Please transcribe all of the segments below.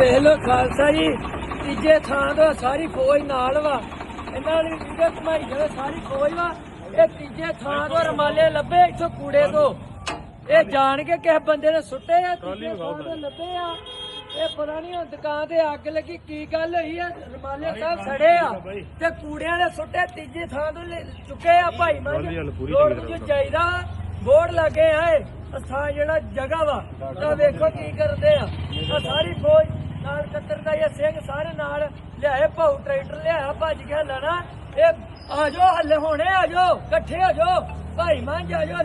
ਵੇਖ ਲੋ ਖਾਲਸਾ ਜੀ ਤੀਜੇ ਥਾਂ ਤੋਂ ਸਾਰੀ ਫੌਜ ਨਾਲ ਵਾ। ਇਹਨਾਂ ਦੀ ਵੀਡੀਓ ਘਮਾਈ ਜਾਵੇ ਸਾਰੀ ਫੌਜ ਵਾ। ਇਹ ਤੀਜੇ ਥਾਂ ਤੋਂ ਰਮਾਲੇ ਲੱਭੇ ਇੱਥੋਂ ਕੂੜੇ ਤੋਂ। ਇਹ ਜਾਣ ਕੇ ਕਿਸੇ ਬੰਦੇ ਨੇ ਸੁੱਟੇ ਆ ਤੀਜੇ ਥਾਂ ਤੋਂ ਲੱਭੇ ਆ। ਇਹ ਪਤਾ ਨਹੀਂ ਹੁਣ ਦੁਕਾਨ ਤੇ ਅੱਗ ਲੱਗੀ ਕੀ ਗੱਲ ਹੋਈ ਆ? ਰਮਾਲੇ ਸਾਹਿਬ ਸੜੇ ਆ। ਤੇ ਕੂੜਿਆਂ ਨੇ ਸੁੱਟੇ ਤੀਜੇ ਥਾਂ ਤੋਂ ਚੁੱਕੇ ਆ ਭਾਈ ਮੰਝ ਲੋੜ ਨੂੰ ਚਾਹੀਦਾ ਬੋਰਡ ਲੱਗੇ ਆਏ ਅਸਥਾਨ ਜਿਹੜਾ ਜਗ੍ਹਾ ਵਾ। ਤਾਂ ਵੇਖੋ ਕੀ ਕਰਦੇ ਆ। ਸਾਰੀ ਫੌਜ ਨਾਲ ਕਤਰਦਾ ਇਹ ਸਿੰਘ ਸਾਰੇ ਨਾਲ ਲਿਆਏ ਭਾਉ ਟਰੈਕਟਰ ਲਿਆਇਆ, ਭੱਜ ਗਿਆ ਲੈਣਾ। ਇਹ ਆ ਹੱਲੇ ਹੋਣੇ ਆ ਇਕੱਠੇ ਆ ਭਾਈ ਮੰਝ ਆ ਜਾਓ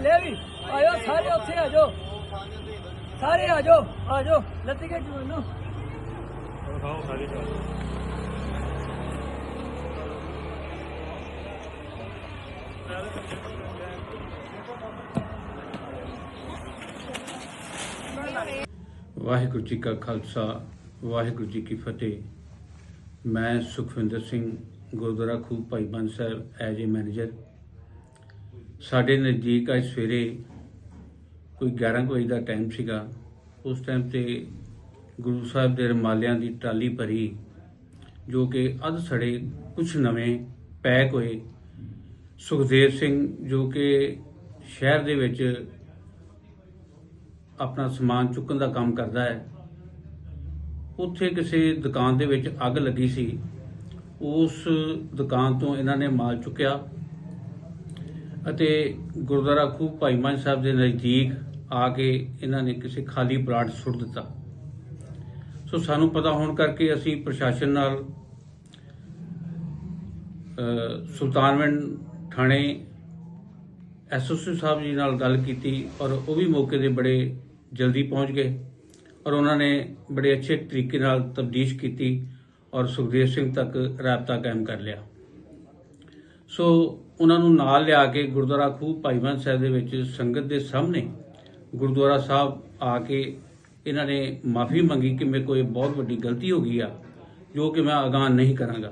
ਆਇਓ ਸਾਰੇ ਉੱਥੇ ਆ ਸਾਰੇ ਆ ਜਾਓ ਲੱਤੀ ਕੇ ਜਵਾਨੋ ਵਾਹਿਗੁਰੂ ਜੀ ਕਾ ਖਾਲਸਾ ਵਾਹਿਗੁਰੂ ਜੀ ਕੀ ਫਤਿਹ। ਮੈਂ ਸੁਖਵਿੰਦਰ ਸਿੰਘ, ਗੁਰਦੁਆਰਾ ਖੂਬ ਭਾਈ ਬੰਦ ਸਾਹਿਬ ਐਜ ਏ ਮੈਨੇਜਰ ਸਾਡੇ ਨਜ਼ਦੀਕ ਅੱਜ ਸਵੇਰੇ ਕੋਈ 11 ਕੁ ਵਜੇ ਦਾ ਟਾਈਮ ਸੀਗਾ। ਉਸ ਟਾਈਮ ਤੇ ਗੁਰੂ ਸਾਹਿਬ ਦੇ ਰਮਾਲਿਆਂ ਦੀ ਟਰਾਲੀ ਭਰੀ, ਜੋ ਕਿ ਅੱਧ ਸੜੇ ਕੁਝ ਨਵੇਂ, ਪੈਕ ਹੋਏ। ਸੁਖਦੇਵ ਸਿੰਘ, ਜੋ ਕਿ ਸ਼ਹਿਰ ਦੇ ਵਿੱਚ ਆਪਣਾ ਸਮਾਨ ਚੁੱਕਣ ਦਾ ਕੰਮ ਕਰਦਾ ਹੈ ਉੱਥੇ ਕਿਸੇ ਦੁਕਾਨ ਦੇ ਵਿੱਚ ਅੱਗ ਲੱਗੀ ਸੀ। ਉਸ ਦੁਕਾਨ ਤੋਂ ਇਹਨਾਂ ਨੇ ਮਾਲ ਚੁੱਕਿਆ ਅਤੇ ਗੁਰਦੁਆਰਾ ਖੂਬ ਭਾਈ ਮਾਨ ਸਾਹਿਬ ਦੇ ਨਜ਼ਦੀਕ ਆ ਕੇ ਇਹਨਾਂ ਨੇ ਕਿਸੇ ਖਾਲੀ ਪਲਾਟ ਸੁੱਟ ਦਿੱਤਾ। ਸੋ ਸਾਨੂੰ ਪਤਾ ਹੋਣ ਕਰਕੇ ਅਸੀਂ ਪ੍ਰਸ਼ਾਸਨ ਨਾਲ ਸੁਲਤਾਨਵਿੰਡ ਥਾਣੇ ਐਸਓਸੀ ਸਾਹਿਬ ਜੀ ਨਾਲ ਗੱਲ ਕੀਤੀ ਔਰ ਉਹ ਵੀ ਮੌਕੇ ਤੇ ਬੜੇ ਜਲਦੀ ਪਹੁੰਚ ਗਏ। ਔਰ ਉਹਨਾਂ ਨੇ ਬੜੇ ਅੱਛੇ ਤਰੀਕੇ ਨਾਲ ਤਬਦੀਸ਼ ਕੀਤੀ ਔਰ ਸੁਖਦੇਵ ਸਿੰਘ ਤੱਕ ਰਾਬਤਾ ਕਾਇਮ ਕਰ ਲਿਆ। ਸੋ ਉਹਨਾਂ ਨੂੰ ਨਾਲ ਲਿਆ ਕੇ ਗੁਰਦੁਆਰਾ ਖੂਹ ਭਾਈਵਾਨ ਸਾਹਿਬ ਦੇ ਵਿੱਚ ਸੰਗਤ ਦੇ ਸਾਹਮਣੇ ਗੁਰਦੁਆਰਾ ਸਾਹਿਬ ਆ ਕੇ ਇਹਨਾਂ ਨੇ ਮਾਫੀ ਮੰਗੀ ਕਿ ਮੇਰੇ ਕੋਲ ਇਹ ਬਹੁਤ ਵੱਡੀ ਗਲਤੀ ਹੋ ਗਈ ਆ, ਜੋ ਕਿ ਮੈਂ ਅਗਾਹ ਨਹੀਂ ਕਰਾਂਗਾ।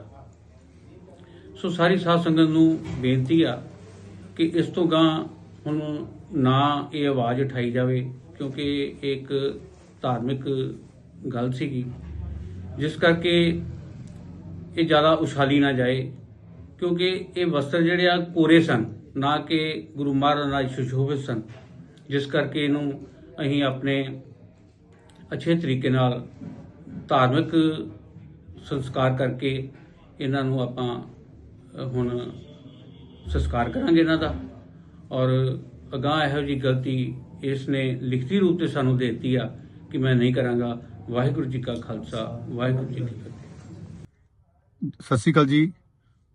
ਸੋ ਸਾਰੀ ਸਾਧ ਸੰਗਤ ਨੂੰ ਬੇਨਤੀ ਆ ਕਿ ਇਸ ਤੋਂ ਗਾਂ ਹੁਣ ਨਾ ਇਹ ਆਵਾਜ਼ ਉਠਾਈ ਜਾਵੇ, ਕਿਉਂਕਿ ਇਹ ਇੱਕ ਧਾਰਮਿਕ ਗੱਲ ਸੀਗੀ, ਜਿਸ ਕਰਕੇ ਇਹ ਜ਼ਿਆਦਾ ਉਛਾਲੀ ਨਾ ਜਾਏ, ਕਿਉਂਕਿ ਇਹ ਵਸਤਰ ਜਿਹੜੇ ਆ ਕੋਰੇ ਸਨ, ਨਾ ਕਿ ਗੁਰੂ ਮਹਾਰਾਜ ਨਾਲ ਸੁਸ਼ੋਭਿਤ ਸਨ, ਜਿਸ ਕਰਕੇ ਇਹਨੂੰ ਅਸੀਂ ਆਪਣੇ ਅੱਛੇ ਤਰੀਕੇ ਨਾਲ ਧਾਰਮਿਕ ਸੰਸਕਾਰ ਕਰਕੇ ਇਹਨਾਂ ਨੂੰ ਆਪਾਂ ਹੁਣ ਸੰਸਕਾਰ ਕਰਾਂਗੇ ਇਹਨਾਂ ਦਾ। ਔਰ ਅਗਾਂਹ ਇਹੋ ਜੀ ਗਲਤੀ ਇਸ ਨੇ ਲਿਖਤੀ ਰੂਪ ਤੇ ਸਾਨੂੰ ਦੇ ਦਿੱਤੀ ਆ ਕਿ ਮੈਂ ਨਹੀਂ ਕਰਾਂਗਾ। ਵਾਹਿਗੁਰੂ ਜੀ ਕਾ ਖਾਲਸਾ, ਵਾਹਿਗੁਰੂ ਜੀ ਕੀ ਫਤਿਹ। ਸਤਿ ਸ਼੍ਰੀ ਅਕਾਲ ਜੀ।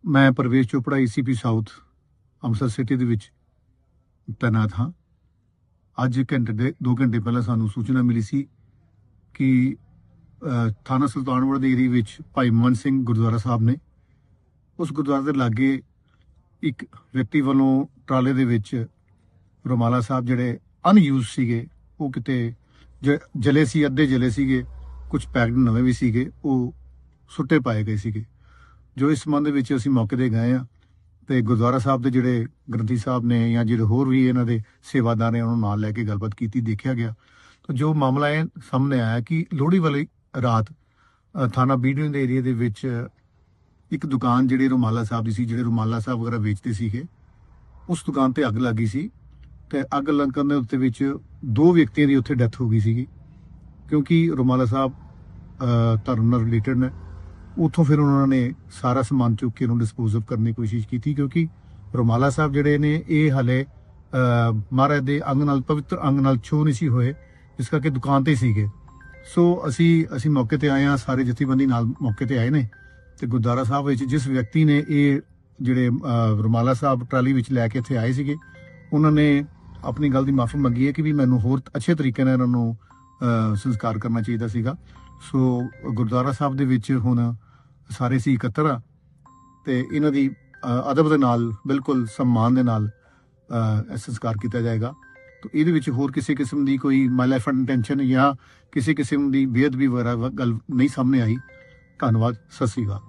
ਮੈਂ Parvesh Chopra ACP south, Amritsar city ਦੇ ਵਿੱਚ ਤੈਨਾਤ ਹਾਂ। ਅੱਜ ਘੰਟੇ ਦੇ 2 ਘੰਟੇ ਪਹਿਲਾਂ ਸਾਨੂੰ ਸੂਚਨਾ ਮਿਲੀ ਸੀ ਕਿ ਥਾਣਾ ਸੁਲਤਾਨਪੁਰ ਦੇ ਏਰੀਏ ਵਿੱਚ ਭਾਈ ਮਨ ਸਿੰਘ ਗੁਰਦੁਆਰਾ ਸਾਹਿਬ ਨੇ ਉਸ ਗੁਰਦੁਆਰੇ ਦੇ ਲਾਗੇ ਇੱਕ ਵਿਅਕਤੀ ਵੱਲੋਂ ਟਰਾਲੇ ਦੇ ਵਿੱਚ ਰੁਮਾਲਾ ਸਾਹਿਬ ਜਿਹੜੇ ਅਨਯੂਜ਼ ਸੀਗੇ, ਉਹ ਕਿਤੇ ਜਲੇ ਸੀ, ਅੱਧੇ ਜਲੇ ਸੀਗੇ ਕੁਝ ਪੈਕਡ ਨਵੇਂ ਵੀ ਸੀਗੇ, ਉਹ ਸੁੱਟੇ ਪਾਏ ਗਏ ਸੀਗੇ। ਜੋ ਇਸ ਸੰਬੰਧ ਵਿੱਚ ਅਸੀਂ ਮੌਕੇ ਤੇ ਗਏ ਆ ਤੇ ਗੁਰਦੁਆਰਾ ਸਾਹਿਬ ਦੇ ਜਿਹੜੇ ਗ੍ਰੰਥੀ ਸਾਹਿਬ ਨੇ ਜਾਂ ਜਿਹੜੇ ਹੋਰ ਵੀ ਇਹਨਾਂ ਦੇ ਸੇਵਾਦਾਰ ਨੇ, ਉਹਨਾਂ ਨੂੰ ਨਾਲ ਲੈ ਕੇ ਗੱਲਬਾਤ ਕੀਤੀ, ਦੇਖਿਆ ਗਿਆ। ਤਾਂ ਜੋ ਮਾਮਲਾ ਇਹ ਸਾਹਮਣੇ ਆਇਆ ਕਿ ਲੋਹੜੀ ਵਾਲੀ ਰਾਤ ਥਾਣਾ ਬੀਡੀਓ ਦੇ ਏਰੀਆ ਦੇ ਵਿੱਚ ਇੱਕ ਦੁਕਾਨ ਜਿਹੜੀ ਰੁਮਾਲਾ ਸਾਹਿਬ ਦੀ ਸੀ, ਜਿਹੜੇ ਰੁਮਾਲਾ ਸਾਹਿਬ ਵਗੈਰਾ ਵੇਚਦੇ ਸੀਗੇ, ਉਸ ਦੁਕਾਨ ਤੇ ਅੱਗ ਲੱਗੀ ਸੀ। ਤੇ ਅੱਗ ਲੱਗਣ ਦੇ ਉੱਤੇ ਵਿੱਚ ਦੋ ਵਿਅਕਤੀਆਂ ਦੀ ਉੱਥੇ ਡੈਥ ਹੋ ਗਈ ਸੀਗੀ। ਕਿਉਂਕਿ ਰੁਮਾਲਾ ਸਾਹਿਬ ਧਰਮ ਨਾਲ ਰਿਲੇਟਡ ਨੇ। ਉੱਥੋਂ ਫਿਰ ਉਹਨਾਂ ਨੇ ਸਾਰਾ ਸਮਾਨ ਚੁੱਕ ਕੇ ਉਹਨੂੰ ਡਿਸਪੋਜ਼ ਡਿਸਪੋਜ਼ਲ ਕਰਨ ਦੀ ਕੋਸ਼ਿਸ਼ ਕੀਤੀ ਕਿਉਂਕਿ ਰੁਮਾਲਾ ਸਾਹਿਬ ਜਿਹੜੇ ਨੇ, ਇਹ ਹਲੇ ਮਹਾਰਾਜ ਦੇ ਅੰਗ ਨਾਲ, ਪਵਿੱਤਰ ਅੰਗ ਨਾਲ ਛੋ ਨਹੀਂ ਸੀ ਹੋਏ ਇਸ ਕਰਕੇ ਦੁਕਾਨ ਤੇ ਸੀਗੇ। ਸੋ ਅਸੀਂ ਅਸੀਂ ਮੌਕੇ ਤੇ ਆਏ ਆ ਸਾਰੇ ਜਥੇਬੰਦੀ ਨਾਲ ਮੌਕੇ ਤੇ ਆਏ ਨੇ ਤੇ ਗੁਰਦੁਆਰਾ ਸਾਹਿਬ ਵਿੱਚ ਜਿਸ ਵਿਅਕਤੀ ਨੇ ਇਹ ਜਿਹੜੇ ਰੁਮਾਲਾ ਸਾਹਿਬ ਟਰਾਲੀ ਵਿੱਚ ਲੈ ਕੇ ਇੱਥੇ ਆਏ ਸੀਗੇ, ਉਹਨਾਂ ਨੇ ਆਪਣੀ ਗੱਲ ਦੀ ਮਾਫੀ ਮੰਗੀ ਹੈ ਕਿ ਵੀ ਮੈਨੂੰ ਹੋਰ ਅੱਛੇ ਤਰੀਕੇ ਨਾਲ ਇਹਨਾਂ ਨੂੰ ਸੰਸਕਾਰ ਕਰਨਾ ਚਾਹੀਦਾ ਸੀਗਾ। ਸੋ, ਗੁਰਦੁਆਰਾ ਸਾਹਿਬ ਦੇ ਵਿੱਚ ਹੁਣ ਸਾਰੇ ਸੀ ਇਕੱਤਰ ਆ ਤੇ ਇਹਨਾਂ ਦੀ ਅਦਬ ਦੇ ਨਾਲ, ਬਿਲਕੁਲ ਸਨਮਾਨ ਦੇ ਨਾਲ ਸੰਸਕਾਰ ਕੀਤਾ ਜਾਏਗਾ। ਤਾਂ ਇਹਦੇ ਵਿੱਚ ਹੋਰ ਕਿਸੇ ਕਿਸਮ ਦੀ ਕੋਈ ਮਾਈਲਾਈਫ ਇੰਟੈਂਸ਼ਨ ਜਾਂ ਕਿਸੇ ਕਿਸਮ ਦੀ ਬੇਅਦਬੀ ਵਗੈਰਾ ਗੱਲ ਨਹੀਂ ਸਾਹਮਣੇ ਆਈ। ਧੰਨਵਾਦ, ਸਤਿ ਸ੍ਰੀ ਅਕਾਲ।